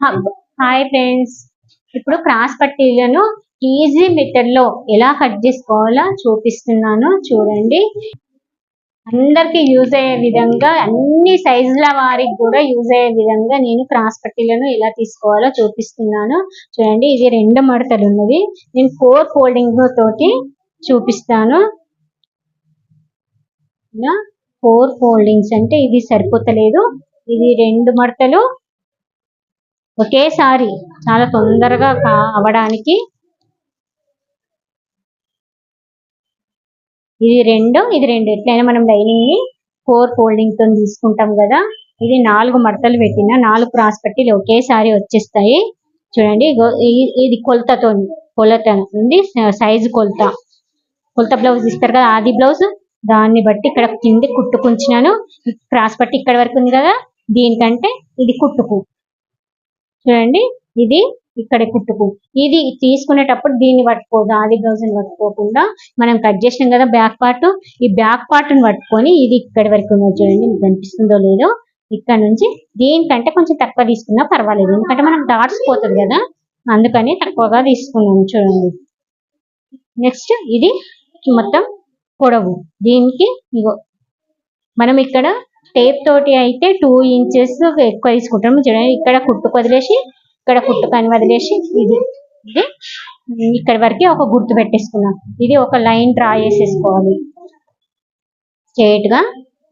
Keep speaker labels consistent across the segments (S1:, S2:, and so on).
S1: Hi friends. ఇప్పుడు cross పట్టీలను easy మెథడ్లో ఎలా కట్ చేసుకోవాలో చూపిస్తున్నాను. చూడండి. అందరికి యూజ్ అయ్యే విధంగా అన్ని సైజుల వారికి కూడా యూజ్ అయ్యే విధంగా నేను క్రాస్ పట్టీలను ఎలా తీసుకోవాలో చూపిస్తున్నాను. చూడండి ఇది రెండు మడతలు ఉన్నది నేను ఫోర్ ఫోల్డింగ్ తోటి చూపిస్తాను. ఇలా ఫోర్ ఫోల్డింగ్స్ అంటే ఇది సరిపోతలేదు. ఇది రెండు మడతలు. ఒకేసారి చాలా తొందరగా కా- అవడానికి ఇది రెండు ఇది రెండు. ఎట్లయినా మనం లైనింగ్ని ఫోర్ ఫోల్డింగ్తో తీసుకుంటాం కదా. ఇది నాలుగు మడతలు పెట్టిన నాలుగు క్రాస్ పట్టీలు ఒకేసారి వచ్చేస్తాయి. చూడండి ఇది కొలతతో కొలత ఉంది. సైజు కొలత. కొలత బ్లౌజ్ ఇస్తారు కదా ఆది బ్లౌజ్. దాన్ని బట్టి ఇక్కడ కింది కుట్టుకుంచినాను క్రాస్ పట్టి ఇక్కడ వరకు ఉంది కదా దీనికంటే ఇది కుట్టుకు. చూడండి. ఇది ఇక్కడ కుట్టుకు. ఇది తీసుకునేటప్పుడు దీన్ని పట్టుకోదు ఆది బ్లౌజ్ని పట్టుకోకుండా మనం కట్ చేసినాం కదా బ్యాక్ పార్ట్ ఈ బ్యాక్ పార్ట్ని పట్టుకొని ఇది ఇక్కడి వరకు ఉన్నది చూడండి. మీకు కనిపిస్తుందో లేదో ఇక్కడ నుంచి దీనికంటే కొంచెం తక్కువ తీసుకున్నా పర్వాలేదు. ఎందుకంటే మనం డాట్స్ పోతుంది కదా అందుకని తక్కువగా తీసుకున్నాం చూడండి. నెక్స్ట్ ఇది మొత్తం పొడవు. దీనికి ఇగో మనం ఇక్కడ టేప్ తోటి అయితే టూ ఇంచెస్ ఎక్కువ తీసుకుంటాము చూడండి ఇక్కడ కుట్టు వదిలేసి ఇక్కడ కుట్టు పని వదిలేసి ఇది ఇది ఇక్కడ వరకు ఒక గుర్తు పెట్టేసుకున్నాం ఇది ఒక లైన్ డ్రా చేసేసుకోవాలి. స్ట్రైట్గా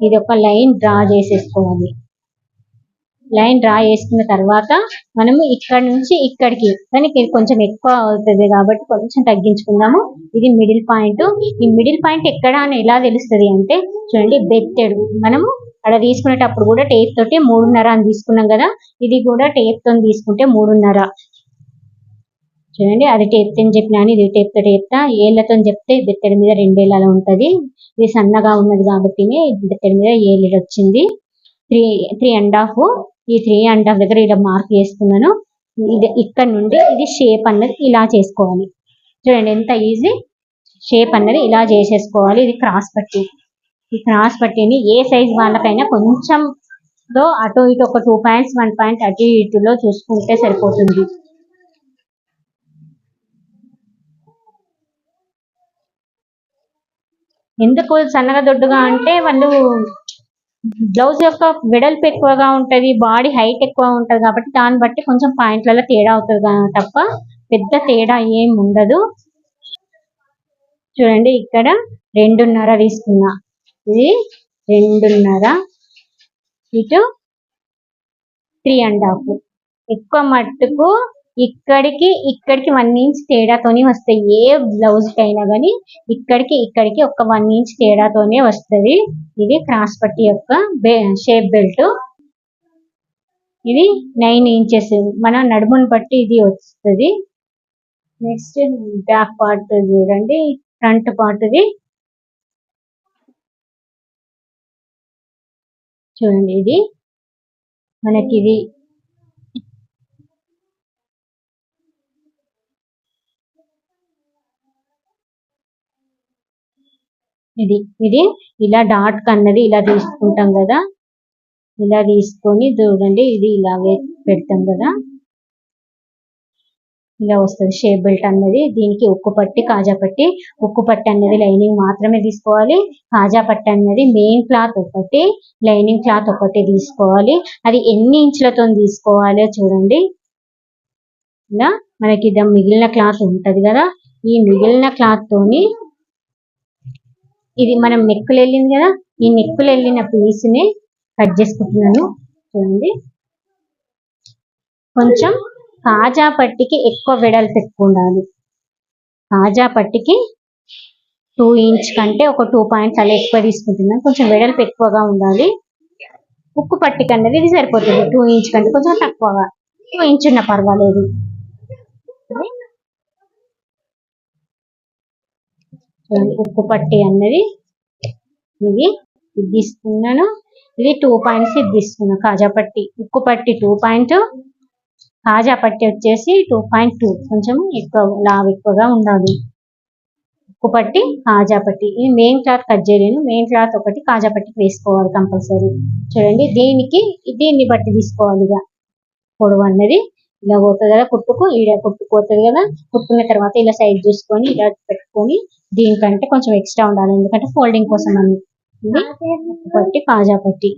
S1: ఇది ఒక లైన్ డ్రా చేసేసుకోవాలి. లైన్ డ్రా చేసుకున్న తర్వాత మనము ఇక్కడ నుంచి ఇక్కడికి దానికి కొంచెం ఎక్కువ అవుతుంది కాబట్టి కొంచెం తగ్గించుకుందాము. ఇది మిడిల్ పాయింట్ ఈ మిడిల్ పాయింట్ ఎక్కడ అని ఎలా తెలుస్తుంది అంటే చూడండి బెత్తెడు మనము అక్కడ తీసుకునేటప్పుడు కూడా టేప్ తోటి మూడున్నర అని తీసుకున్నాం కదా ఇది కూడా టేప్తో తీసుకుంటే మూడున్నర. చూడండి అది టేప్ అని చెప్పినాను ఇది టేప్తో చెప్తా. ఏళ్ళతో చెప్తే బెత్తడి మీద రెండేళ్ళ ఉంటది. ఇది సన్నగా ఉన్నది కాబట్టి బెత్తడి మీద ఏళ్ళు వచ్చింది. త్రీ త్రీ అండ్ హాఫ్ ఈ త్రీ అండ్ హాఫ్ దగ్గర ఇలా మార్క్ చేసుకున్నాను. ఇది ఇక్కడ నుండి ఇది షేప్ అన్నది ఇలా చేసుకోవాలి. చూడండి ఎంత ఈజీ షేప్ అన్నది ఇలా చేసేసుకోవాలి. ఇది క్రాస్ పట్టి. ఈ క్రాస్ పట్టీని ఏ సైజ్ వాళ్ళకైనా కొంచెం లో అటు ఇటు ఒక టూ పాయింట్స్ వన్ పాయింట్ అటు ఇటులో చూసుకుంటే సరిపోతుంది. ఎందుకు సన్నగా దొడ్డుగా అంటే వాళ్ళు బ్లౌజ్ యొక్క వెడల్పు ఎక్కువగా ఉంటది బాడీ హైట్ ఎక్కువ ఉంటది కాబట్టి దాన్ని బట్టి కొంచెం పాయింట్లలో తేడా అవుతుంది తప్ప పెద్ద తేడా ఏం ఉండదు. చూడండి ఇక్కడ రెండున్నర తీసుకున్నా. ఇది రెండున్నర ఇటు త్రీ అండ్ హాఫ్ ఎక్కువ మట్టుకు ఇక్కడికి ఇక్కడికి వన్ ఇంచ్ తేడాతోనే వస్తాయి. ఏ బ్లౌజ్ అయినా కానీ ఇక్కడికి ఇక్కడికి ఒక వన్ ఇంచ్ తేడాతోనే వస్తది. ఇది క్రాస్ పట్టి యొక్క షేప్ బెల్ట్ ఇది నైన్ ఇంచెస్ మన నడుముని బట్టి ఇది వస్తుంది. నెక్స్ట్ బ్యాక్ పార్ట్ చూడండి. ఫ్రంట్ పార్ట్ చూడండి ఇది. మనకి ఇది ఇది ఇది ఇలా డాట్ కన్నది ఇలా తీసుకుంటాం కదా. ఇలా తీసుకొని చూడండి ఇది ఇలాగే పెడతాం కదా. ఇలా వస్తుంది. షేప్ బెల్ట్ అన్నది దీనికి ఉక్కు పట్టి కాజా పట్టి. ఉక్కు పట్టి అన్నది లైనింగ్ మాత్రమే తీసుకోవాలి. కాజా పట్టి అన్నది మెయిన్ క్లాత్ ఒకటి లైనింగ్ క్లాత్ ఒకటి తీసుకోవాలి. అది ఎన్ని ఇంచులతో తీసుకోవాలో చూడండి. ఇలా మనకి ఇది మిగిలిన క్లాత్ ఉంటది కదా ఈ మిగిలిన క్లాత్ తోని ఇది మనం నెక్కులు వెళ్ళింది కదా ఈ నెక్కులు వెళ్ళిన పీస్ని కట్ చేసుకుంటున్నాను. చూడండి. కొంచెం కాజా పట్టికి ఎక్కువ వెడల్పు ఎక్కువ ఉండాలి. కాజా పట్టికి టూ ఇంచ్ కంటే ఒక టూ పాయింట్స్ అలా ఎక్కువ తీసుకుంటున్నాను కొంచెం వెడల్పు ఎక్కువగా ఉండాలి. ఉక్కు పట్టికి అన్నది ఇది సరిపోతుంది. టూ ఇంచ్ కంటే కొంచెం తక్కువగా. టూ ఇంచ్ ఉన్న పర్వాలేదు. ఉక్కు పట్టి అన్నది ఇది ఇది తీసుకున్నాను. ఇది టూ పాయింట్స్ ఇది తీసుకున్నాను. కాజా పట్టి ఉక్కు పట్టి టూ పాయింట్ కాజా పట్టి వచ్చేసి టూ పాయింట్ టూ కొంచెం ఎక్కువ లావు ఎక్కువగా ఉండాలి. ఉక్కు పట్టి కాజా పట్టి. ఇది మెయిన్ క్లాత్ కట్ చేయలేను. మెయిన్ క్లాత్ ఒకటి కాజా పట్టికి వేసుకోవాలి కంపల్సరీ. చూడండి దీనికి దీన్ని బట్టి తీసుకోవాలి ఇక. పొడవు అన్నది ఇలా పోతుంది కదా కుట్టుకు ఈడ కుట్టుకుపోతుంది కదా. కుట్టుకున్న తర్వాత ఇలా సైడ్ చూసుకొని ఇలా పెట్టుకొని దీనికంటే కొంచెం ఎక్స్ట్రా ఉండాలి. ఎందుకంటే ఫోల్డింగ్ కోసం అని. ఇది పట్టి కాజా పట్టి.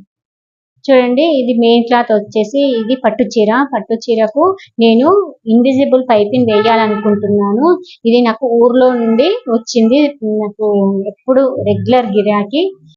S1: చూడండి ఇది మెయిన్ క్లాత్ వచ్చేసి ఇది పట్టు చీర. పట్టు చీరకు నేను ఇన్విజిబుల్ పైపింగ్ వేయాలనుకుంటున్నాను. ఇది నాకు ఊర్లో నుండి వచ్చింది. నాకు ఎప్పుడు రెగ్యులర్ గిరాకీ.